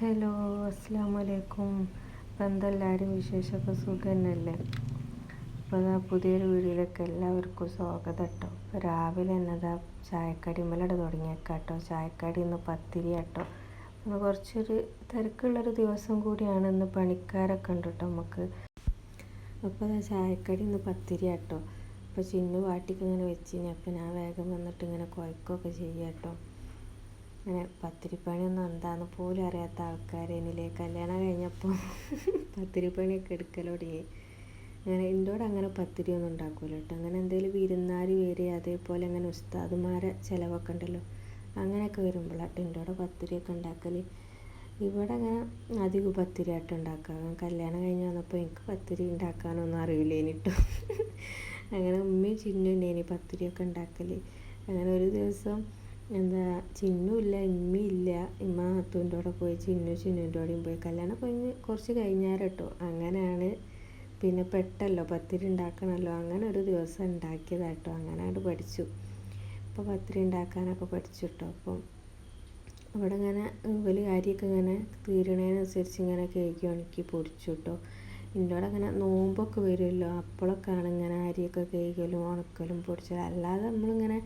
Hello അസ്സാം വലൈക്കും ഇപ്പം എന്തെല്ലാവരും വിശേഷമൊക്കെ സുഖം തന്നെയല്ലേ അപ്പോൾ അതാ പുതിയൊരു വീഡിയോയിലേക്ക് എല്ലാവർക്കും സ്വാഗതം കേട്ടോ ഇപ്പോൾ രാവിലെ എന്നതാ ചായക്കടി മലട തുടങ്ങിയേക്കാട്ടോ. ചായക്കടി ഇന്ന് പത്തിരി കേട്ടോ ഇന്ന് കുറച്ചൊരു തിരക്കുള്ളൊരു ദിവസം കൂടിയാണ് ഇന്ന് പണിക്കാരൊക്കെ ഉണ്ട് കേട്ടോ നമുക്ക്. അപ്പോൾ അതാ ചായക്കടി ഇന്ന് പത്തിരി കേട്ടോ അപ്പോൾ ചിന്നു വാട്ടിക്ക് ഇങ്ങനെ വെച്ചിനി. ഞാൻ വേഗം വന്നിട്ട് ഇങ്ങനെ കുഴക്കുകയൊക്കെ ചെയ്യാം കേട്ടോ അങ്ങനെ പത്തിരിപ്പണിയൊന്നും എന്താന്ന് പോലും അറിയാത്ത ആൾക്കാർ എന്നിലെ കല്യാണം കഴിഞ്ഞപ്പോൾ പത്തിരിപ്പണിയൊക്കെ എടുക്കൽ തുടങ്ങി. അങ്ങനെ എന്നോട് അങ്ങനെ പത്തിരിയൊന്നും ഉണ്ടാക്കൂല കേട്ടോ. അങ്ങനെ എന്തെങ്കിലും വിരുന്നാർ വരെ അതേപോലെ അങ്ങനെ ഉസ്താദുമാരെ ചിലവൊക്കെ ഉണ്ടല്ലോ. അങ്ങനെയൊക്കെ വരുമ്പോഴാട്ടോ എന്നോട് പത്തിരിയൊക്കെ ഉണ്ടാക്കൽ ഇവിടെ അങ്ങനെ അധികം പത്തിരി ആയിട്ട് ഉണ്ടാക്കാം കല്യാണം കഴിഞ്ഞ് വന്നപ്പോൾ എനിക്ക് പത്തിരി ഉണ്ടാക്കാനൊന്നും അറിയില്ല കേട്ടോ. അങ്ങനെ ഉമ്മയും ചിന്നും ഉണ്ടേനി പത്തിരിയൊക്കെ ഉണ്ടാക്കൽ അങ്ങനെ ഒരു ദിവസം എന്താ ചിന്നു ഇല്ല ഇമ്മയില്ല ഇമ്മ നാത്തൂന്റെ കൂടെ പോയി ചിന്നു ചിന്നുന്റെ കൂടെയും പോയി. കല്യാണം കഴിഞ്ഞ് കുറച്ച് കഴിഞ്ഞാൽ കേട്ടോ അങ്ങനെയാണ് പിന്നെ പെട്ടല്ലോ പത്തിരി ഉണ്ടാക്കണമല്ലോ അങ്ങനെ ഒരു ദിവസം ഉണ്ടാക്കിയതാട്ടോ. അങ്ങനെ അങ്ങോട്ട് പഠിച്ചു. ഇപ്പോൾ പത്തിരി ഉണ്ടാക്കാനൊക്കെ പഠിച്ചു കേട്ടോ അപ്പം അവിടെ ഇങ്ങനെ വലിയ കാര്യമൊക്കെ ഇങ്ങനെ തീരണേനുസരിച്ച് ഇങ്ങനെ കേക്ക് ഉണക്കി പൊടിച്ചു കേട്ടോ എന്നോട് അങ്ങനെ നോമ്പൊക്കെ വരുമല്ലോ. അപ്പോഴൊക്കെയാണ് ഇങ്ങനെ അരിയൊക്കെ കേക്കലും ഉണക്കലും പൊടിച്ചലും. അല്ലാതെ നമ്മളിങ്ങനെ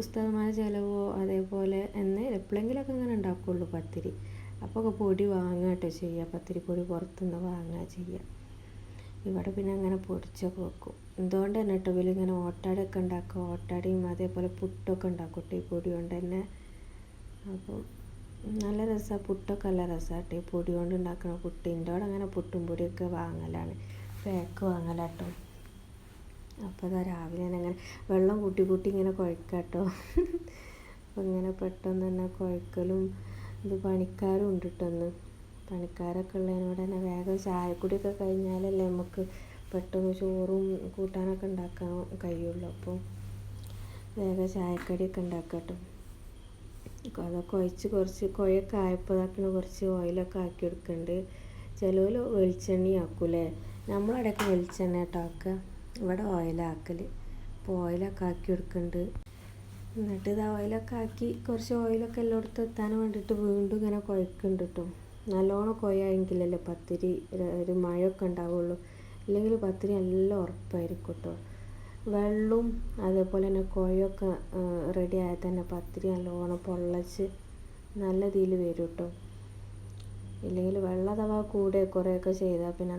ഉസ്താദന്മാരെ ചിലവോ അതേപോലെ എന്നെ എപ്പോഴെങ്കിലുമൊക്കെ ഇങ്ങനെ ഉണ്ടാക്കുള്ളൂ പത്തിരി. അപ്പോൾ പൊടി വാങ്ങുക കേട്ടോ ചെയ്യുക പത്തിരി പൊടി പുറത്തുനിന്ന് വാങ്ങുക ചെയ്യുക ഇവിടെ പിന്നെ അങ്ങനെ പൊടിച്ചൊക്കെ വെക്കും. എന്തുകൊണ്ട് തന്നെ കേട്ടോ ഇങ്ങനെ ഓട്ടാടയൊക്കെ ഉണ്ടാക്കും ഓട്ടാടയും അതേപോലെ പുട്ടൊക്കെ ഉണ്ടാക്കും കേട്ടോ ഈ പൊടി കൊണ്ട് തന്നെ. അപ്പോൾ നല്ല രസമാണ് പുട്ടൊക്കെ നല്ല രസമാണ് കേട്ടോ ഈ പൊടി കൊണ്ട് ഉണ്ടാക്കുന്ന പുട്ടിന്റെ അവിടെ അങ്ങനെ പുട്ടും പൊടിയൊക്കെ വാങ്ങലാണ്. പാക്ക് വാങ്ങലാട്ടോ. അപ്പോൾ അതാ രാവിലെ തന്നെ അങ്ങനെ വെള്ളം കൂട്ടി കൂട്ടി ഇങ്ങനെ കുഴക്കാട്ടോ. അപ്പോൾ ഇങ്ങനെ പെട്ടെന്ന് തന്നെ കുഴക്കലും ഇത് പണിക്കാരും ഉണ്ട് കേട്ടൊന്ന് പണിക്കാരൊക്കെ ഉള്ളതിനോട് തന്നെ വേഗം ചായക്കുടിയൊക്കെ കഴിഞ്ഞാലല്ലേ നമുക്ക് പെട്ടെന്ന് ചോറും കൂട്ടാനൊക്കെ ഉണ്ടാക്കാൻ കഴിയുള്ളൂ. അപ്പോൾ വേഗം ചായക്കടിയൊക്കെ ഉണ്ടാക്കട്ടോ. അതൊക്കെ ഒഴിച്ച് കുറച്ച് കുഴയൊക്കെ ആയപ്പോൾ കുറച്ച് ഓയിലൊക്കെ ആക്കി എടുക്കുന്നുണ്ട് ചിലവർ വെളിച്ചെണ്ണ ആക്കൂലേ നമ്മളവിടെയൊക്കെ വെളിച്ചെണ്ണ കേട്ടോ ആക്കുക. ഇവിടെ ഓയിലാക്കൽ അപ്പോൾ ഓയിലൊക്കെ ആക്കി എടുക്കുന്നുണ്ട് എന്നിട്ട് ഇത് ഓയിലൊക്കെ ആക്കി കുറച്ച് ഓയിലൊക്കെ എല്ലായിടത്തും എത്താൻ വേണ്ടിയിട്ട് വീണ്ടും ഇങ്ങനെ കുഴക്കുന്നുണ്ട് കേട്ടോ നല്ലോണം കൊയ്യായെങ്കിലല്ലേ പത്തിരി ഒരു മഴയൊക്കെ ഉണ്ടാവുള്ളൂ. ഇല്ലെങ്കിൽ പത്തിരി നല്ല ഉറപ്പായിരിക്കും കേട്ടോ വെള്ളവും അതേപോലെ തന്നെ കുഴയൊക്കെ റെഡി ആയാൽ തന്നെ പത്തിരി നല്ലോണം പൊള്ളച്ച് നല്ല ഇതിൽ വരും കേട്ടോ ഇല്ലെങ്കിൽ വെള്ളം അഥവാ കൂടെ കുറേയൊക്കെ ചെയ്താൽ പിന്നെ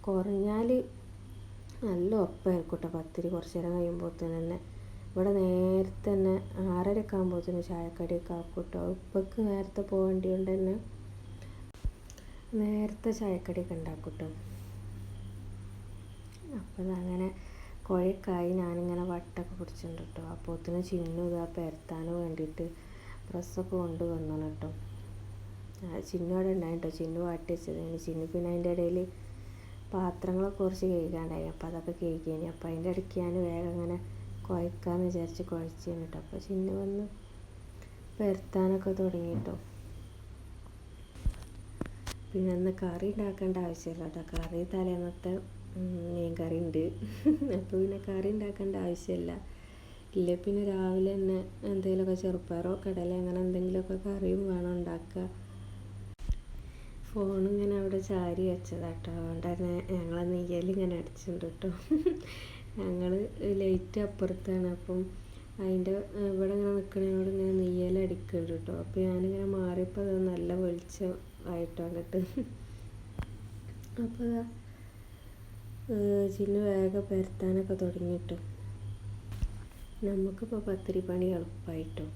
കുറഞ്ഞാൽ നല്ല ഉറപ്പായിരിക്കും പത്തിരി കുറച്ച് നേരം കഴിയുമ്പോഴത്തേന് തന്നെ. ഇവിടെ നേരത്തെ തന്നെ ആറരയൊക്കെ ആകുമ്പോഴത്തേന് ചായക്കടിയൊക്കെ ആക്കും കേട്ടോ. ഉപ്പക്ക് നേരത്തെ പോകേണ്ടി കൊണ്ട് തന്നെ നേരത്തെ ചായക്കടിയൊക്കെ ഉണ്ടാക്കും കേട്ടോ. അപ്പോൾ അങ്ങനെ കുഴക്കായി ഞാനിങ്ങനെ വട്ടൊക്കെ പിടിച്ചിട്ടുണ്ട് കേട്ടോ. അപ്പോത്തിന് ചിന്നു ഇതാ പെരത്താൻ വേണ്ടിയിട്ട് പ്രസ്സൊക്കെ കൊണ്ട് വന്നു കേട്ടോ. ചിന്നു അവിടെ ഉണ്ടായിട്ടോ ചിന്നു വാട്ടി വെച്ചത് ചിന്നു പിന്നെ അതിന്റെ ഇടയിൽ പാത്രങ്ങളൊക്കെ കുറച്ച് കഴുകാണ്ടായി അപ്പോൾ അതൊക്കെ കഴുകിയേനി അപ്പോൾ അതിന്റെ ഇടയ്ക്ക് ഞാൻ വേഗം ഇങ്ങനെ കുഴക്കാമെന്ന് വിചാരിച്ച് കുഴച്ച് കേട്ടോ അപ്പോൾ ചിന്നു വന്ന് പരത്താനൊക്കെ തുടങ്ങി കേട്ടോ പിന്നെ അന്ന് കറി ഉണ്ടാക്കേണ്ട ആവശ്യമില്ല കേട്ടോ കറി തലേന്നത്തെ മീൻ കറി ഉണ്ട് അപ്പോൾ പിന്നെ കറി ഉണ്ടാക്കേണ്ട ആവശ്യമില്ല ഇല്ല പിന്നെ രാവിലെ തന്നെ എന്തെങ്കിലുമൊക്കെ ചെറുപ്പയറോ കടല അങ്ങനെ എന്തെങ്കിലുമൊക്കെ കറിയും വേണം ഉണ്ടാക്കുക ഫോൺ ഇങ്ങനെ അവിടെ ചാരി വെച്ചതാട്ടോ. അതുകൊണ്ട് തന്നെ ഞങ്ങൾ നെയ്യൽ ഇങ്ങനെ അടിച്ചിട്ടുണ്ട് കേട്ടോ ഞങ്ങൾ ലൈറ്റ് അപ്പുറത്താണ്. അപ്പം അതിന്റെ ഇവിടെ ഇങ്ങനെ നിൽക്കുന്നതിനോട് ഇങ്ങനെ നെയ്യൽ അടിക്കുന്നുണ്ട് കേട്ടോ അപ്പോൾ ഞാനിങ്ങനെ മാറിയപ്പോൾ അത് നല്ല വെളിച്ചം ആയിട്ടോ അങ്ങോട്ട്. അപ്പോൾ ചിന്നു വേഗം പരത്താനൊക്കെ തുടങ്ങിയിട്ടു. നമുക്കിപ്പോൾ പത്തിരി പണി എളുപ്പമായിട്ടോ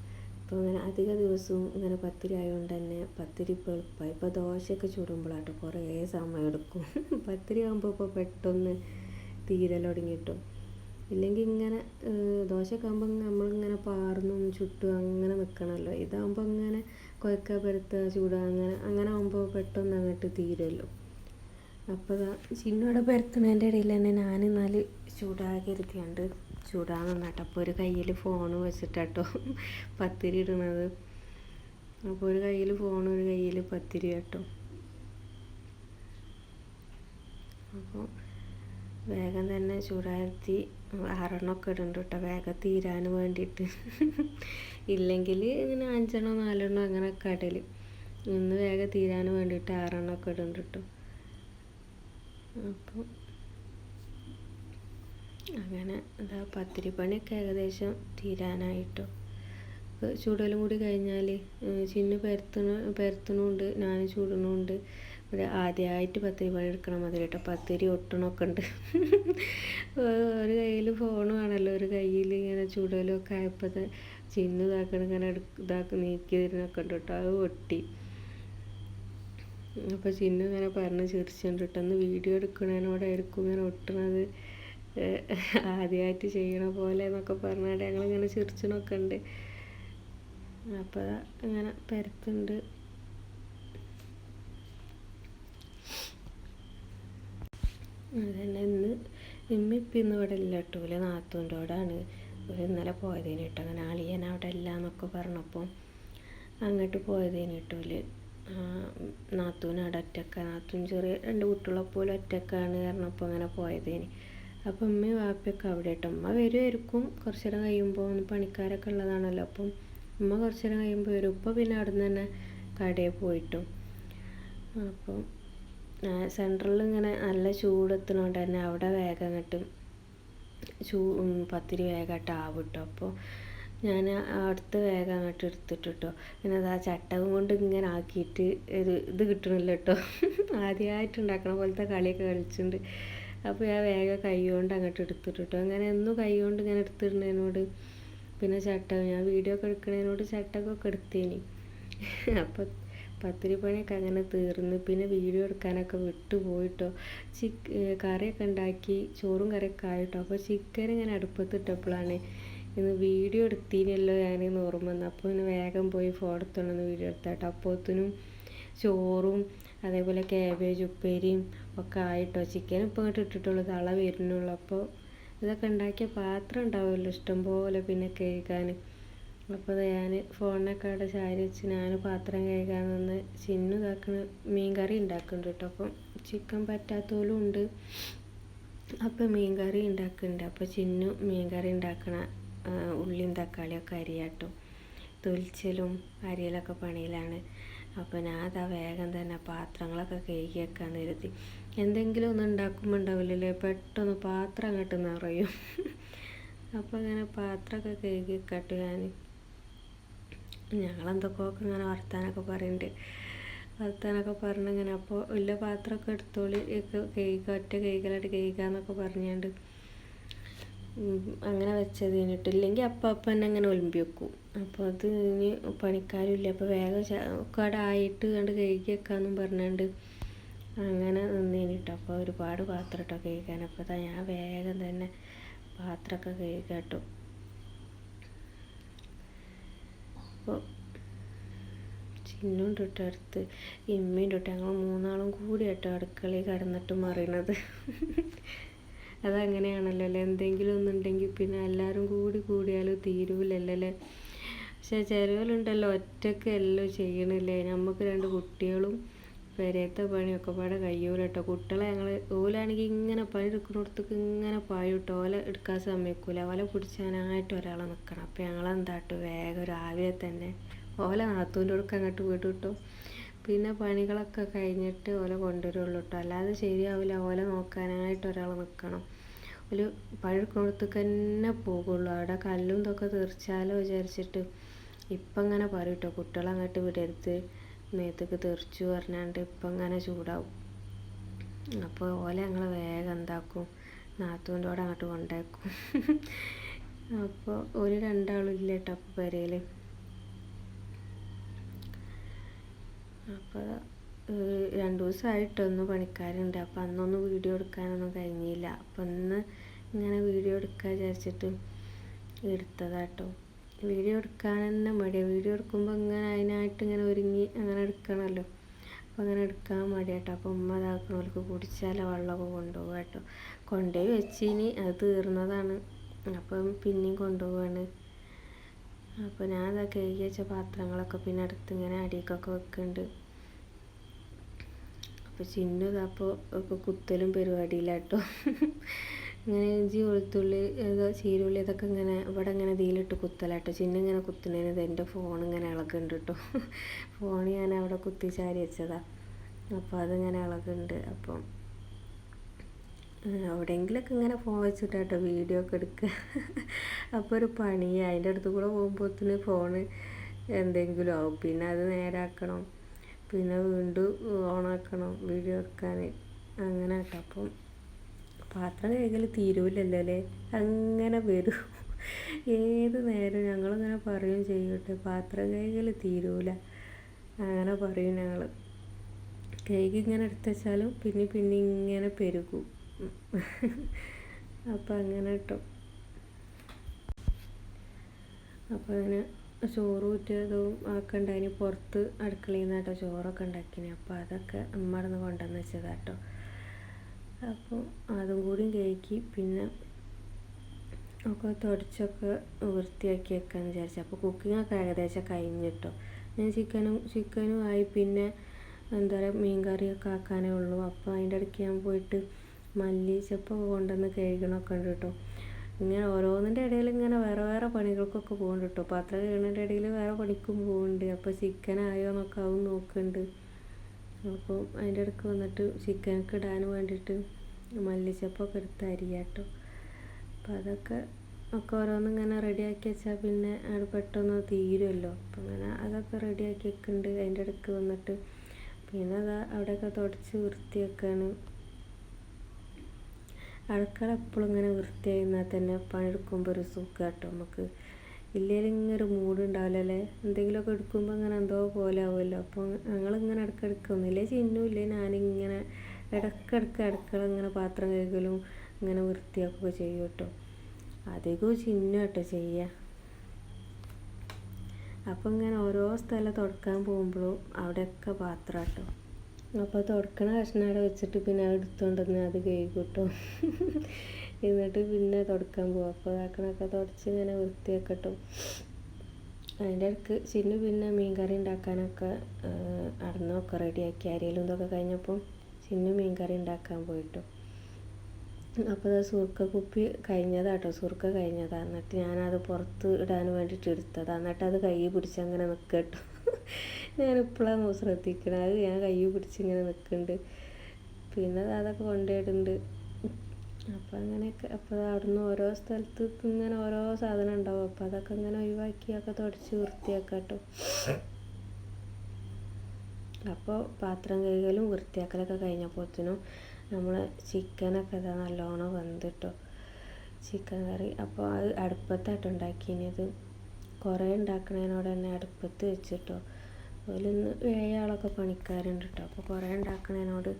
അപ്പോൾ അങ്ങനെ അധിക ദിവസവും ഇങ്ങനെ പത്തിരി ആയതുകൊണ്ട് തന്നെ പത്തിരി ഇപ്പോൾ എളുപ്പമായി ഇപ്പോൾ ദോശയൊക്കെ ചുടുമ്പോഴാട്ടോ കുറേ സമയം എടുക്കും. പത്തിരി ആകുമ്പോൾ ഇപ്പോൾ പെട്ടെന്ന് തീരൽ തുടങ്ങിയിട്ടു ഇല്ലെങ്കിൽ ഇങ്ങനെ ദോശയൊക്കെ ആകുമ്പോൾ നമ്മളിങ്ങനെ പാർന്നും ചുട്ടും അങ്ങനെ നിൽക്കണമല്ലോ ഇതാകുമ്പോൾ ഇങ്ങനെ കുഴക്ക പരത്തുക ചൂടുക അങ്ങനെ അങ്ങനെ ആകുമ്പോൾ പെട്ടെന്ന് അങ്ങോട്ട് തീരുമല്ലോ അപ്പോൾ ചിന്നോടെ പരത്തുന്നതിന്റെ ഇടയിൽ തന്നെ ഞാൻ നാല് ചൂടാകരുതിയാണ്ട് ചൂടാൻ നന്നായിട്ട് അപ്പോൾ ഒരു കയ്യിൽ ഫോൺ വെച്ചിട്ടാട്ടോ പത്തിരി ഇടുന്നത്. അപ്പോൾ ഒരു കയ്യിൽ ഫോൺ ഒരു കയ്യിൽ പത്തിരി കേട്ടോ. അപ്പോൾ വേഗം തന്നെ ചൂടാക്കി ആറെണ്ണമൊക്കെ ഇടുന്നുണ്ട് കേട്ടോ. വേഗം തീരാൻ വേണ്ടിയിട്ട്. ഇല്ലെങ്കിൽ ഇങ്ങനെ അഞ്ചെണ്ണോ നാലെണ്ണോ അങ്ങനെ കടൽ ഇന്ന് വേഗം തീരാൻ വേണ്ടിയിട്ട് ആറെണ്ണമൊക്കെ ഇടുന്നുണ്ട് കേട്ടോ. അപ്പം അങ്ങനെ എന്താ പത്തിരി പണിയൊക്കെ ഏകദേശം തീരാനായിട്ടോ. ചൂടലും കൂടി കഴിഞ്ഞാൽ ചിന്നു പരത്തണ പരത്തണുണ്ട് ഞാൻ ചൂടണുണ്ട്. ഇവിടെ ആദ്യമായിട്ട് പത്തിരി പണി എടുക്കണ മതി കേട്ടോ പത്തിരി ഒട്ടണമൊക്കെ ഉണ്ട്. ഒരു കയ്യിൽ ഫോൺ ആണല്ലോ ഒരു കയ്യിൽ ഇങ്ങനെ ചൂടലൊക്കെ ആയപ്പോൾ ചിന്നു ഇതാക്കണം ഇങ്ങനെ ഇതാക്കി നീക്കി തരുന്നൊക്കെ ഉണ്ട് കേട്ടോ അത് ഒട്ടി അപ്പോൾ ചിന്നു ഇങ്ങനെ പറഞ്ഞ് ചിരിച്ചുണ്ട് കേട്ടോ ഒന്ന് വീഡിയോ എടുക്കണതിനോടായിരിക്കും ഇങ്ങനെ ഒട്ടണത്. ആദ്യമായിട്ട് ചെയ്യണ പോലെ എന്നൊക്കെ പറഞ്ഞാൽ ഞങ്ങളിങ്ങനെ ചിരിച്ചണൊക്കെ ഉണ്ട് അപ്പോൾ ഇങ്ങനെ പരത്തുണ്ട്. അതന്നെ ഇന്ന് ഇമ്മ ഇപ്പം ഇന്ന് ഇവിടെ ഇല്ല കേട്ടോ. ഇല്ല നാത്തൂന്റെ അവിടെയാണ് ഒരു ഇന്നലെ പോയതിന് കേട്ടോ. അങ്ങനെ അളിയൻ അവിടെ ഇല്ല എന്നൊക്കെ പറഞ്ഞപ്പോൾ അങ്ങോട്ട് പോയതിന് കേട്ടോ നാത്തൂൻ അവിടെ ഒറ്റക്ക. നാത്തൂൻ ചെറിയ രണ്ട് കുട്ടികളെപ്പോലെ ഒറ്റക്കാണ് കാരണപ്പോൾ അങ്ങനെ പോയതിന്. അപ്പം ഉമ്മയും വാപ്പയൊക്കെ അവിടെ കേട്ടോ ഉമ്മ വരുമായിരിക്കും കുറച്ച് നേരം കഴിയുമ്പോൾ പണിക്കാരൊക്കെ ഉള്ളതാണല്ലോ. അപ്പം ഉമ്മ കുറച്ച് നേരം കഴിയുമ്പോൾ വരും. ഉപ്പ പിന്നെ അവിടെ നിന്ന് തന്നെ കടയിൽ പോയിട്ടും. അപ്പം സെൻട്രലിൽ ഇങ്ങനെ നല്ല ചൂടെത്തുന്നതുകൊണ്ട് തന്നെ അവിടെ വേഗം അങ്ങോട്ട് ചൂ പത്തിരി വേഗമായിട്ട് ആവും കേട്ടോ അപ്പോൾ ഞാൻ അടുത്ത് വേഗം അങ്ങോട്ട് എടുത്തിട്ടോ പിന്നെ അത് ആ ചട്ടകം കൊണ്ട് ഇങ്ങനെ ആക്കിയിട്ട് ഒരു ഇത് കിട്ടണില്ല കേട്ടോ ആദ്യമായിട്ട് ഉണ്ടാക്കണ പോലത്തെ കളിയൊക്കെ കളിച്ചിട്ടുണ്ട്. അപ്പോൾ ഞാൻ വേഗം കൈകൊണ്ട് അങ്ങോട്ട് എടുത്തിട്ടോ അങ്ങനെ എന്നും കൈകൊണ്ട് ഇങ്ങനെ എടുത്തിടുന്നതിനോട് പിന്നെ ചട്ട ഞാൻ വീഡിയോ ഒക്കെ എടുക്കുന്നതിനോട് ചട്ടകമൊക്കെ എടുത്തേനി. അപ്പോൾ പത്തിരി പണിയൊക്കെ അങ്ങനെ തീർന്ന് പിന്നെ വീഡിയോ എടുക്കാനൊക്കെ വിട്ടുപോയിട്ടോ ചിക്ക് കറിയൊക്കെ ഉണ്ടാക്കി ചോറും കറിയൊക്കെ ആയിട്ടോ. അപ്പോൾ ചിക്കൻ ഇങ്ങനെ അടുപ്പത്തിട്ടപ്പോഴാണ് ഇന്ന് വീഡിയോ എടുത്തീനല്ലോ ഞാനിന്ന് ഓർമ്മ വന്നു അപ്പോൾ ഇന്ന് വേഗം പോയി ഫോൺ എടുത്തോണ്ടെന്ന് വീഡിയോ എടുത്താട്ടോ. അപ്പോത്തിനും ചോറും അതേപോലെ കാബേജ് ഉപ്പേരിയും ഒക്കെ ആയിട്ടോ ചിക്കൻ ഇപ്പം ഇങ്ങോട്ട് ഇട്ടിട്ടുള്ളൂ തള വരുന്നുള്ളൂ. അപ്പോൾ ഇതൊക്കെ ഉണ്ടാക്കിയ പാത്രം ഉണ്ടാവുമല്ലോ ഇഷ്ടംപോലെ പിന്നെ കഴുകാൻ അപ്പോൾ ഞാൻ ഫോണിനൊക്കെ അവിടെ ചാരി വെച്ച് ഞാൻ പാത്രം കഴുകാൻ നിന്ന് ചിന്നു ഇതാക്കണ മീൻ കറി ഉണ്ടാക്കുന്നുണ്ട് കേട്ടോ. അപ്പം ചിക്കൻ പറ്റാത്തോലും ഉണ്ട്. അപ്പോൾ മീൻ കറി ഉണ്ടാക്കുന്നുണ്ട്. അപ്പോൾ ചിന്നു മീൻ കറി ഉണ്ടാക്കണ ഉള്ളിയും തക്കാളിയൊക്കെ അരിയാട്ടോ. തൊലിച്ചലും അരിയലൊക്കെ പണിയിലാണ്. അപ്പോൾ ഞാൻ അതാ വേഗം തന്നെ പാത്രങ്ങളൊക്കെ കഴുകി വെക്കാൻ കരുതി എന്തെങ്കിലും ഒന്ന് ഉണ്ടാക്കുമ്പോൾ ഉണ്ടാവില്ലല്ലേ പെട്ടെന്ന് പാത്രം അങ്ങോട്ട് നിറയും. അപ്പോൾ അങ്ങനെ പാത്രമൊക്കെ കഴുകി കട്ട് ഞാൻ ഞങ്ങളെന്തൊക്കെയൊക്കെ ഇങ്ങനെ വർത്താനൊക്കെ പറയുന്നുണ്ട് വർത്താനൊക്കെ പറഞ്ഞിങ്ങനെ അപ്പോൾ വലിയ പാത്രമൊക്കെ എടുത്തോളി കഴുകുക ഒറ്റ കഴുകലായിട്ട് കഴുകുക എന്നൊക്കെ പറഞ്ഞുകൊണ്ട് അങ്ങനെ വെച്ചത് കഴിഞ്ഞിട്ട്. ഇല്ലെങ്കിൽ അപ്പം അപ്പം തന്നെ അങ്ങനെ ഒലുമ്പി വെക്കും. അപ്പോൾ അത് ഇനി പണിക്കാരും ഇല്ല. അപ്പോൾ വേഗം ഒക്കെ ആയിട്ട് കണ്ട് കഴുകി വെക്കാമെന്നും പറഞ്ഞുകൊണ്ട് അങ്ങനെ നിന്നേനിട്ടോ. അപ്പോൾ ഒരുപാട് പാത്രം ഇട്ടോ കഴുകാൻ അപ്പോൾ ഞാൻ വേഗം തന്നെ പാത്രമൊക്കെ കഴുകാട്ടോ. അപ്പോൾ ചിന്നും തൊട്ട് അടുത്ത്. ഇമ്മയും തൊട്ട് ഞങ്ങൾ മൂന്നാളും കൂടി കേട്ടോ അടുക്കളയിൽ കിടന്നിട്ട് മറിയണത്. അതങ്ങനെയാണല്ലോ അല്ലേ? എന്തെങ്കിലും ഒന്നുണ്ടെങ്കിൽ പിന്നെ എല്ലാവരും കൂടി കൂടിയാലും തീരൂലല്ലോ അല്ലേ? പക്ഷേ ചിലവരുണ്ടല്ലോ ഒറ്റയ്ക്ക് എല്ലാം ചെയ്യണില്ലേ? നമുക്ക് രണ്ട് കുട്ടികളും പെരയത്തെ പണിയൊക്കെ പാടെ കഴിയൂല കേട്ടോ കുട്ടികളെ ഞങ്ങൾ ഓലാണെങ്കിൽ ഇങ്ങനെ പണി എടുക്കുന്നിടത്തേക്ക് ഇങ്ങനെ പായും കേട്ടോ ഓല എടുക്കാൻ സമ്മതിക്കൂല. ഓല പിടിച്ചാനായിട്ട് ഒരാളെ നിൽക്കണം അപ്പോൾ ഞങ്ങളെന്താട്ടു? വേഗം രാവിലെ തന്നെ ഓല നാത്തൂന്റെ അടുക്ക അങ്ങോട്ട് പോയിട്ട് കിട്ടും പിന്നെ പണികളൊക്കെ കഴിഞ്ഞിട്ട് ഓല കൊണ്ടുവരുള്ളൂ കേട്ടോ അല്ലാതെ ശരിയാവില്ല. ഓല നോക്കാനായിട്ട് ഒരാൾ നിൽക്കണം ഒരു പഴക്കുളത്തേക്ക് തന്നെ പോകുള്ളൂ. അവിടെ കല്ലും ഇതൊക്കെ തീർച്ചാലോ വിചാരിച്ചിട്ട് ഇപ്പം ഇങ്ങനെ പറയും കേട്ടോ കുട്ടികളങ്ങോട്ട് വിടരുത്. മേത്തേക്ക് തെറിച്ചു പറഞ്ഞാണ്ട് ഇപ്പം ഇങ്ങനെ ചൂടാവും. അപ്പോൾ ഓല ഞങ്ങൾ വേഗം എന്താക്കും? നാത്തൂന്റെ കൂടെ അങ്ങോട്ട് കൊണ്ടേക്കും. അപ്പോൾ ഒരു രണ്ടാളും ഇല്ല കേട്ടോ അപ്പോൾ പെരയിൽ അപ്പോൾ രണ്ട് ദിവസമായിട്ടൊന്നും പണിക്കാരുണ്ട്. അപ്പോൾ അന്നൊന്നും വീഡിയോ എടുക്കാനൊന്നും കഴിഞ്ഞില്ല. അപ്പം ഇന്ന് ഇങ്ങനെ വീഡിയോ എടുക്കാൻ വിചാരിച്ചിട്ട് എടുത്തതാട്ടോ. വീഡിയോ എടുക്കാൻ തന്നെ മടിയാണ് വീഡിയോ എടുക്കുമ്പോൾ ഇങ്ങനെ അതിനായിട്ട് ഇങ്ങനെ ഒരുങ്ങി അങ്ങനെ എടുക്കണമല്ലോ അപ്പോൾ അങ്ങനെ എടുക്കാൻ മടിയാട്ടോ. അപ്പോൾ ഉമ്മ ഇതാക്കണവർക്ക് കുടിച്ചാലോ വെള്ളമൊക്കെ കൊണ്ടുപോകുക കേട്ടോ. കൊണ്ടുപോയി വെച്ചിനി. അത് തീർന്നതാണ്. അപ്പം പിന്നെയും കൊണ്ടുപോവാണ്. അപ്പോൾ ഞാൻ അതാ കഴുകി വെച്ച പാത്രങ്ങളൊക്കെ പിന്നെ അടുത്ത് ഇങ്ങനെ അടിക്കൊക്കെ വെക്കുന്നുണ്ട് അപ്പോൾ ചിന്നു അപ്പോൾ ഒക്കെ കുത്തലും പരിപാടിയിലാട്ടോ. ഇങ്ങനെ ഇഞ്ചി വെളുത്തുള്ളി ഇത് ചീരുള്ളി ഇതൊക്കെ ഇങ്ങനെ ഇവിടെ ഇങ്ങനെ ഇതിലിട്ട് കുത്തലാട്ടോ ചിന്ന ഇങ്ങനെ കുത്തുന്നതിന് എന്റെ ഫോൺ ഇങ്ങനെ ഇളകുന്നുണ്ട് കേട്ടോ. ഫോൺ ഞാൻ അവിടെ കുത്തി ചാരി വെച്ചതാണ് അപ്പോൾ അതിങ്ങനെ ഇളകുന്നുണ്ട്. അപ്പം എവിടെയെങ്കിലൊക്കെ ഇങ്ങനെ ഫോൺ വെച്ചിട്ടാട്ടോ വീഡിയോ ഒക്കെ എടുക്കുക അപ്പോൾ ഒരു പണിയാണ് അതിന്റെ അടുത്ത് കൂടെ പോകുമ്പോഴത്തേന് ഫോണ് എന്തെങ്കിലും ആവും. പിന്നെ അത് നേരാക്കണം. പിന്നെ വീണ്ടും ഓണാക്കണം വീഡിയോ എടുക്കാൻ അങ്ങനെ കേട്ടോ. അപ്പം പാത്രം കഴുകൽ തീരൂലല്ലോ അല്ലേ അങ്ങനെ വരും. ഏത് നേരം ഞങ്ങളിങ്ങനെ പറയും ചെയ്യട്ടെ പാത്രം കഴുകൽ തീരൂല. അങ്ങനെ പറയും ഞങ്ങൾ കഴുകി ഇങ്ങനെ എടുത്തുവെച്ചാലും പിന്നെ പിന്നെ ഇങ്ങനെ പെരുകും. അപ്പം അങ്ങനെ കേട്ടോ. അപ്പോൾ അങ്ങനെ ചോറ് ഊറ്റിയതും ഒക്കെ ഉണ്ടായിന് പുറത്ത് അടുക്കളയിൽ നിന്ന് കേട്ടോ ചോറൊക്കെ ഉണ്ടാക്കിന്. അപ്പോൾ അതൊക്കെ അമ്മ അവിടെ നിന്ന് കൊണ്ടുവന്ന് വെച്ചതാട്ടോ. അപ്പോൾ അതും കൂടി കഴുകി പിന്നെ ഒക്കെ തുടച്ചൊക്കെ വൃത്തിയാക്കി വെക്കാമെന്ന് വിചാരിച്ചു. അപ്പോൾ കുക്കിങ്ങൊക്കെ ഏകദേശം കഴിഞ്ഞിട്ടോ ഞാൻ ചിക്കനും ചിക്കനും ആയി പിന്നെ എന്താ പറയുക മീൻ കറിയൊക്കെ ആക്കാനേ ഉള്ളൂ. അപ്പോൾ അതിന്റെ ഇടയ്ക്ക് ഞാൻ പോയിട്ട് മല്ലി ചെപ്പ് കൊണ്ടുവന്ന് കഴുകണമൊക്കെ ഉണ്ട് കേട്ടോ ഇങ്ങനെ ഓരോന്നിന്റെ ഇടയിൽ ഇങ്ങനെ വേറെ വേറെ പണികൾക്കൊക്കെ പോകുന്നുണ്ട് കേട്ടോ പാത്രം കഴുകുന്നതിന്റെ ഇടയിൽ വേറെ പണിക്കും പോകുന്നുണ്ട് അപ്പോൾ ചിക്കൻ ആയോ എന്നൊക്കെ ആവും നോക്കുന്നുണ്ട് അപ്പോൾ അതിന്റെ ഇടയ്ക്ക് വന്നിട്ട് ചിക്കനൊക്കെ ഇടാൻ വേണ്ടിയിട്ട് മല്ലിച്ചപ്പൊക്കെ എടുത്ത് അരിയാട്ടോ. അപ്പോൾ അതൊക്കെ ഒക്കെ ഓരോന്നിങ്ങനെ റെഡിയാക്കി വെച്ചാൽ പിന്നെ അത് പെട്ടെന്ന് തീരുമല്ലോ അപ്പം അങ്ങനെ അതൊക്കെ റെഡിയാക്കി വെക്കുന്നുണ്ട് അതിന്റെ ഇടയ്ക്ക് വന്നിട്ട് പിന്നെ അത് അവിടെയൊക്കെ തുടച്ച് വൃത്തിയാക്കാണ് അടുക്കള എപ്പോഴും ഇങ്ങനെ വൃത്തിയായി നിന്നാൽ തന്നെ പണിയെടുക്കുമ്പോൾ ഒരു സുഖം കേട്ടോ നമുക്ക്. ഇല്ലെങ്കിൽ ഇങ്ങനെ ഒരു മൂഡ് ഉണ്ടാവില്ലല്ലേ എന്തെങ്കിലുമൊക്കെ എടുക്കുമ്പോൾ ഇങ്ങനെ എന്തോ പോലെ ആവുമല്ലോ അപ്പോൾ ഞങ്ങളിങ്ങനെ ഇടയ്ക്കിടയ്ക്ക് ഒന്നുമില്ലേ ചിന്നുമില്ലേ ഞാനിങ്ങനെ ഇടയ്ക്കിടയ്ക്ക് അടുക്കള ഇങ്ങനെ പാത്രം കഴുകലും ഇങ്ങനെ വൃത്തിയാക്കുകയൊക്കെ ചെയ്യും കേട്ടോ. അധികവും ചിന്നു കേട്ടോ ചെയ്യുക. അപ്പോൾ ഇങ്ങനെ ഓരോ സ്ഥലം തുടക്കാൻ പോകുമ്പോഴും അവിടെയൊക്കെ പാത്രം കേട്ടോ. അപ്പോൾ തുടക്കണ കഷ്ണം അവിടെ വെച്ചിട്ട് പിന്നെ അത് എടുത്തുകൊണ്ടുവന്ന് അത് കഴുകും എന്നിട്ട് പിന്നെ തുടക്കാൻ പോകും അപ്പോൾ ഇതാക്കണൊക്കെ തുടച്ച് ഇങ്ങനെ വൃത്തിയാക്കട്ടും. അതിന്റെ ഇടയ്ക്ക് ചിന്നു പിന്നെ മീൻകറി ഉണ്ടാക്കാനൊക്കെ അടന്നൊക്കെ റെഡിയാക്കി അരിയലും ഇതൊക്കെ കഴിഞ്ഞപ്പോൾ ചിന്നു മീൻകറി ഉണ്ടാക്കാൻ പോയിട്ടു. അപ്പോൾ സുർക്ക കുപ്പി കഴിഞ്ഞതാട്ടോ. സുർക്ക കഴിഞ്ഞതാണ് എന്നിട്ട് ഞാനത് പുറത്ത് ഇടാൻ വേണ്ടിയിട്ട് എടുത്തതാണ് എന്നിട്ട് അത് കൈ പിടിച്ച് അങ്ങനെ ഞാൻ ഞാനിപ്പോഴാണ് ശ്രദ്ധിക്കണത്. അത് ഞാൻ കൈ പിടിച്ച് ഇങ്ങനെ നിൽക്കുന്നുണ്ട് പിന്നെ അതൊക്കെ കൊണ്ടുപോയിട്ടുണ്ട്. അപ്പോൾ അങ്ങനെയൊക്കെ അപ്പോൾ അവിടുന്ന് ഓരോ സ്ഥലത്ത് ഇങ്ങനെ ഓരോ സാധനം ഉണ്ടാവും. അപ്പോൾ അതൊക്കെ ഇങ്ങനെ ഒഴിവാക്കിയൊക്കെ തുടച്ച് വൃത്തിയാക്കാം കേട്ടോ അപ്പോൾ പാത്രം കഴുകലും വൃത്തിയാക്കലൊക്കെ കഴിഞ്ഞപ്പോഴത്തേനും നമ്മൾ ചിക്കനൊക്കെ ഇതാ നല്ലോണം വെന്തിട്ടോ. ചിക്കൻ കറി. അപ്പോൾ അത് അടുപ്പത്തായിട്ട് ഉണ്ടാക്കിയത് കുറേ ഉണ്ടാക്കണതിനോട് തന്നെ അടുപ്പത്ത് വെച്ചിട്ടോ. അതിലിന്ന് ഏഴാളൊക്കെ പണിക്കാരുണ്ട് കേട്ടോ അപ്പോൾ കുറേ ഉണ്ടാക്കണതിനോട്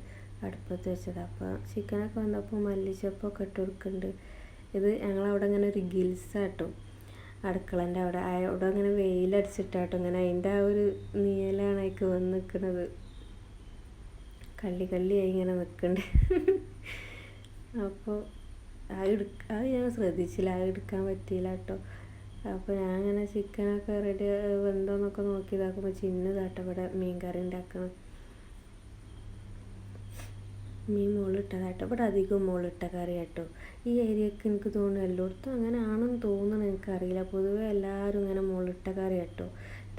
അടുപ്പത്ത് വെച്ചത്. അപ്പോൾ ചിക്കനൊക്കെ വന്നപ്പോൾ മല്ലിച്ചപ്പൊക്കെ ഇട്ട് കൊടുക്കുന്നുണ്ട് ഇത് ഞങ്ങളവിടെ ഇങ്ങനെ ഒരു ഗിൽസാട്ടോ. അടുക്കളന്റെ അവിടെ. അവിടെ അങ്ങനെ വെയിലടിച്ചിട്ടാട്ടോ ഇങ്ങനെ അതിന്റെ ആ ഒരു നീലാണ് അതിക്ക് വന്ന് നിൽക്കുന്നത് കള്ളി കള്ളിയായി ഇങ്ങനെ നിൽക്കുന്നുണ്ട് അപ്പോൾ ആ എടുക്ക അത് ഞാൻ ശ്രദ്ധിച്ചില്ല. ആ എടുക്കാൻ പറ്റിയില്ല കേട്ടോ അപ്പോൾ ഞാൻ അങ്ങനെ ചിക്കനൊക്കെ റെഡി വെന്തോന്നൊക്കെ നോക്കി ഇതാക്കുമ്പോൾ ചിന്നു ഇവിടെ മീൻ കറി ഉണ്ടാക്കണം മീൻ മുകളിട്ടതായിട്ടോ ഇവിടെ അധികം മുകളിട്ട കറി ഈ ഏരിയക്ക് എനിക്ക് തോന്നുന്നു എല്ലായിടത്തും അങ്ങനെ ആണെന്ന് തോന്നുന്നു എനിക്കറിയില്ല. പൊതുവേ എല്ലാവരും ഇങ്ങനെ മുകളിട്ട കറി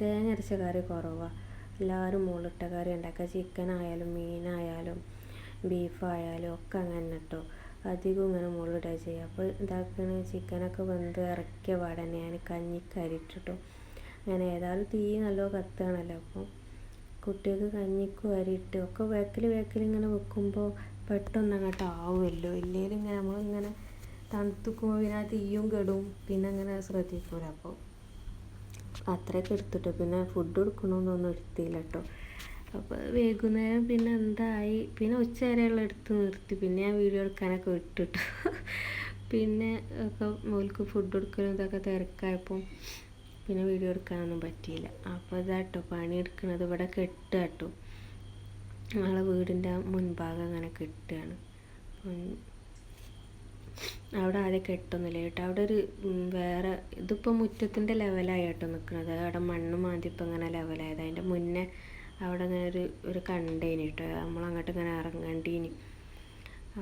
തേങ്ങ അരച്ച കറി കുറവാണ് എല്ലാവരും മുകളിട്ട കറി ഉണ്ടാക്കുക. ചിക്കനായാലും മീനായാലും ബീഫായാലും ഒക്കെ അങ്ങനെ കേട്ടോ അധികം ഇങ്ങനെ മുകളിടുക ചെയ്യുക. അപ്പോൾ ഇതാക്കണ ചിക്കനൊക്കെ വെന്ത് ഇറക്കിയ പാടെ ഞാൻ കഞ്ഞിക്ക് അരിട്ടിട്ടു അങ്ങനെ ഏതായാലും തീ നല്ലോ കത്തുകയാണല്ലോ അപ്പോൾ കുട്ടികൾക്ക് കഞ്ഞിക്ക് അരിയിട്ട് ഒക്കെ വേക്കൽ വേക്കൽ ഇങ്ങനെ വെക്കുമ്പോൾ പെട്ടെന്ന് അങ്ങോട്ട് ആവുമല്ലോ. ഇല്ലെങ്കിൽ ഇങ്ങനെ നമ്മളിങ്ങനെ തണുത്തുക്കുമ്പോൾ പിന്നെ തീയും കെടും. പിന്നെ അങ്ങനെ ശ്രദ്ധിക്കൂല. അപ്പോൾ അത്രയൊക്കെ എടുത്തിട്ട്. പിന്നെ ഫുഡ് കൊടുക്കണമെന്നൊന്നും എടുത്തില്ല കേട്ടോ അപ്പോൾ വൈകുന്നേരം പിന്നെ എന്തായി? പിന്നെ ഉച്ച വരെയുള്ള എടുത്ത് നിർത്തി. പിന്നെ ഞാൻ വീഡിയോ എടുക്കാനൊക്കെ വിട്ടിട്ടു. പിന്നെ ഒക്കെ മോൾക്ക് ഫുഡ് കൊടുക്കലും ഇതൊക്കെ തിരക്കായപ്പോൾ പിന്നെ വീഡിയോ എടുക്കാനൊന്നും പറ്റിയില്ല. അപ്പോൾ ഇതാട്ടോ പണിയെടുക്കുന്നത്. ഇവിടെ കെട്ടുകട്ടോ. ഞങ്ങളെ വീടിന്റെ മുൻഭാഗം അങ്ങനെ കെട്ടുകയാണ്. അവിടെ ആദ്യം കെട്ടൊന്നുമില്ല കേട്ടോ. അവിടെ ഒരു വേറെ ഇതിപ്പോൾ മുറ്റത്തിന്റെ ലെവലായി കേട്ടോ നിൽക്കുന്നത് അവിടെ മണ്ണ് മാന്തിപ്പോൾ ഇങ്ങനെ ലെവലായത്. അതിന്റെ മുന്നേ അവിടെ ഇങ്ങനെ ഒരു ഒരു കണ്ടേനി കേട്ടോ. നമ്മൾ അങ്ങോട്ട് ഇങ്ങനെ ഇറങ്ങണ്ടീനി.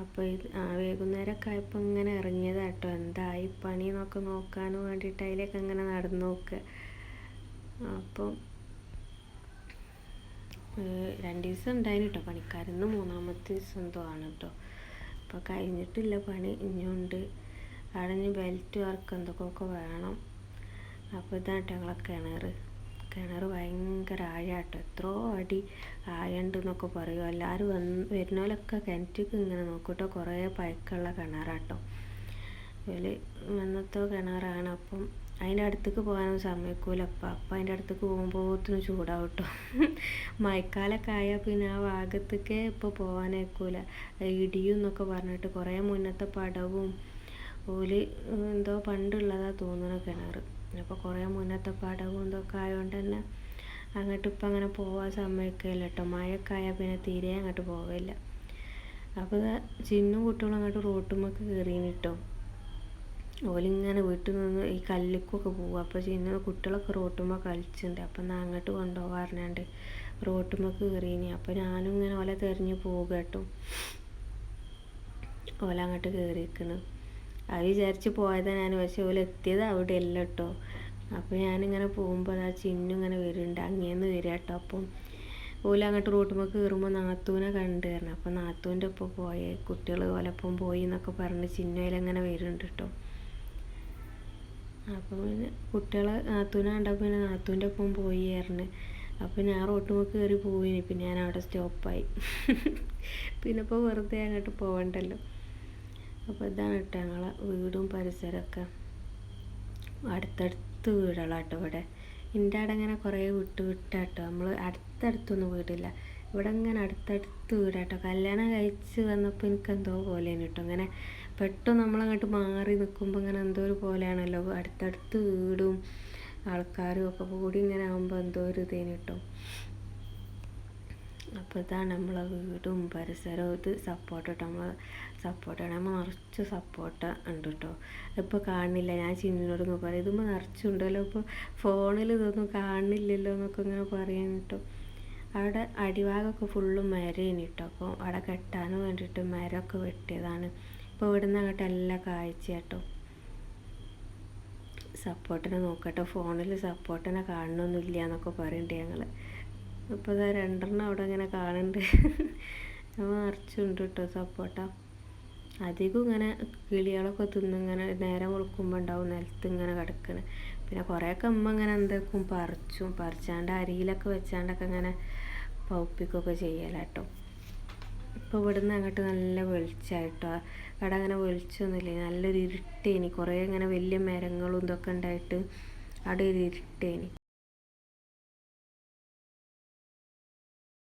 അപ്പോൾ ഇത് ആ വൈകുന്നേരമൊക്കെ ആയപ്പോൾ ഇങ്ങനെ ഇറങ്ങിയതാട്ടോ. എന്തായി പണി എന്നൊക്കെ നോക്കാൻ വേണ്ടിയിട്ട് അതിലേക്ക് ഇങ്ങനെ നടന്നു നോക്കുക അപ്പം രണ്ട് ദിവസം ഉണ്ടായിന് കേട്ടോ പണിക്കാരെന്ന് മൂന്നാമത്തെ ദിവസം എന്തോ ആണ് കേട്ടോ അപ്പോൾ കഴിഞ്ഞിട്ടില്ല പണി. ഇനിയുണ്ട്. അവിടെ ഇനി ബെൽറ്റ് വർക്ക് എന്തൊക്കെയൊക്കെ വേണം. അപ്പോൾ ഇതാണ് കേട്ടോ ഞങ്ങളെ കിണർ കിണർ ഭയങ്കര ആഴാട്ടോ. എത്രയോ അടി ആഴണ്ട് എന്നൊക്കെ പറയും. എല്ലാവരും വന്ന് വരുന്നവരൊക്കെ കിണറ്റിക്ക് ഇങ്ങനെ നോക്കൂട്ടോ. കുറേ പഴക്കമുള്ള കിണറാട്ടോ. ഇതിൽ വന്നത്തോ കിണറാണ്. അപ്പം അതിന്റെ അടുത്തേക്ക് പോകാനും സമ്മതിക്കൂല അപ്പം അപ്പം അതിന്റെ അടുത്തേക്ക് പോകുമ്പോഴത്തേനും ചൂടാവും കേട്ടോ മഴക്കാലമൊക്കെ ആയാൽ പിന്നെ ആ ഭാഗത്തേക്ക് ഇപ്പോൾ പോകാനേക്കൂല ഇടിയും എന്നൊക്കെ പറഞ്ഞിട്ട് കുറേ മുന്നത്തെ പടവും ഓൽ എന്തോ പണ്ടുള്ളതാ തോന്നുന്ന കിണർ അപ്പോൾ കുറേ മുന്നത്തെ പടവും ഇതൊക്കെ ആയതുകൊണ്ട് തന്നെ അങ്ങോട്ട് ഇപ്പം അങ്ങനെ പോകാൻ സമ്മതിക്കില്ല കേട്ടോ മഴയൊക്കെ പിന്നെ തീരെ അങ്ങോട്ട് പോകില്ല അപ്പോൾ ചിന്നും കുട്ടികളും അങ്ങോട്ട് റോട്ടുമ്മക്ക് കയറീന് കേട്ടോ ഓലിങ്ങനെ വീട്ടിൽ നിന്ന് ഈ കല്ലിക്കൊക്കെ പോകും അപ്പോൾ ചിന്ന കുട്ടികളൊക്കെ റോട്ടുമ്മ കളിച്ചിട്ടുണ്ട് അപ്പം എന്നാൽ അങ്ങോട്ട് കൊണ്ടുപോകാൻ പറഞ്ഞാണ്ട് റോട്ടുമ്മക്ക് കയറിയിനി അപ്പോൾ ഞാനും ഇങ്ങനെ ഓലെ തെരഞ്ഞു പോകും കേട്ടോ ഓല അങ്ങോട്ട് കയറിയിരിക്കണ് അത് വിചാരിച്ച് പോയതാണ് ഞാൻ പക്ഷെ ഓല എത്തിയത് അവിടെ അല്ല കേട്ടോ അപ്പോൾ ഞാനിങ്ങനെ പോകുമ്പോൾ ആ ചിന്നു ഇങ്ങനെ വരുന്നുണ്ട് അങ്ങേന്ന് വരിക കേട്ടോ അപ്പം ഓല അങ്ങോട്ട് റോട്ടുമ്പോൾ കയറുമ്പോൾ നാത്തൂനെ കണ്ടു തരണം അപ്പോൾ നാത്തൂന്റെ ഒപ്പം പോയെ കുട്ടികൾ ഓലപ്പം പോയി എന്നൊക്കെ പറഞ്ഞ് ചിന്നയിലങ്ങനെ വരുന്നുണ്ട് കേട്ടോ അപ്പോൾ പിന്നെ കുട്ടികളെ നാത്തൂനെ കണ്ടപ്പോൾ പിന്നെ നാത്തൂന്റെ ഒപ്പം പോയി ആയിരുന്നു അപ്പോൾ ഞാൻ റോട്ടുമ്പോൾ കയറി പോയിനി പിന്നെ ഞാൻ അവിടെ സ്റ്റോപ്പായി. പിന്നെ ഇപ്പോൾ വെറുതെ അങ്ങോട്ട് പോകണ്ടല്ലോ അപ്പോൾ ഇതാണ് കേട്ടോ ഞങ്ങളെ വീടും പരിസരമൊക്കെ. അടുത്തടുത്ത് വീടുകളാട്ടോ ഇവിടെ. എന്റെ അവിടെ ഇങ്ങനെ കുറേ വിട്ട് വിട്ടാട്ടോ. നമ്മൾ അടുത്തടുത്തൊന്നും വീടില്ല. ഇവിടെ ഇങ്ങനെ അടുത്തടുത്ത് വീടാട്ടോ. കല്യാണം കഴിച്ച് വന്നപ്പോൾ എനിക്ക് എന്തോ പോലെയാണ് കേട്ടോ. ഇങ്ങനെ പെട്ടെന്ന് നമ്മളങ്ങോട്ട് മാറി നിൽക്കുമ്പോൾ ഇങ്ങനെ എന്തോ ഒരു പോലെയാണല്ലോ. അടുത്തടുത്ത് വീടും ആൾക്കാരും ഒക്കെ കൂടി ഇങ്ങനെ ആകുമ്പോൾ എന്തോ ഒരു ഇതേന് കേട്ടോ. അപ്പോൾ ഇതാണ് നമ്മളെ വീടും പരിസരവും. ഇത് സപ്പോർട്ട് കേട്ടോ നമ്മൾ സപ്പോർട്ട് നമ്മൾ നിറച്ച് സപ്പോർട്ട് ഉണ്ട് കേട്ടോ ഇപ്പോൾ കാണുന്നില്ല ഞാൻ ചിന്നിനോട് പറയും ഇതുമ്പോൾ നിറച്ചുണ്ടല്ലോ. ഇപ്പോൾ ഫോണിൽ ഇതൊന്നും കാണുന്നില്ലല്ലോ എന്നൊക്കെ ഇങ്ങനെ പറയാൻ കേട്ടോ അവിടെ അടിഭാഗമൊക്കെ ഫുള്ളും മരേനി കേട്ടോ അപ്പോൾ അവിടെ കെട്ടാൻ വേണ്ടിയിട്ട് മരമൊക്കെ വെട്ടിയതാണ്. ഇപ്പോൾ ഇവിടുന്ന് അങ്ങോട്ട് എല്ലാം കാഴ്ച കേട്ടോ സപ്പോർട്ടിനെ നോക്കട്ടെ ഫോണിൽ സപ്പോർട്ടിനെ കാണണമെന്നില്ല എന്നൊക്കെ പറയുന്നുണ്ട് ഞങ്ങൾ ഇപ്പോൾ ഇതാ രണ്ടെണ്ണം അവിടെ ഇങ്ങനെ കാണുന്നുണ്ട് നമ്മൾ നിറച്ചുണ്ട് കേട്ടോ സപ്പോർട്ട അധികം ഇങ്ങനെ കിളികളൊക്കെ തിന്നിങ്ങനെ നേരം വെളുക്കുമ്പോൾ ഉണ്ടാവും നിലത്ത് ഇങ്ങനെ കിടക്കണ്. പിന്നെ കുറേയൊക്കെ അമ്മ ഇങ്ങനെ എന്തൊക്കെ പറിച്ചും പറിച്ചാണ്ട് അരിയിലൊക്കെ വെച്ചാണ്ടൊക്കെ ഇങ്ങനെ പൗപ്പിക്കൊക്കെ ചെയ്യലാട്ടോ ഇപ്പോൾ ഇവിടുന്ന് അങ്ങോട്ട് നല്ല വെളിച്ചമായിട്ടോ അവിടെ അങ്ങനെ വെളിച്ചമൊന്നുമില്ല നല്ലൊരു ഇരുട്ടേനി. കുറേ ഇങ്ങനെ വലിയ മരങ്ങളും ഇതൊക്കെ ഉണ്ടായിട്ട് അവിടെ ഒരു ഇരുട്ടേനി.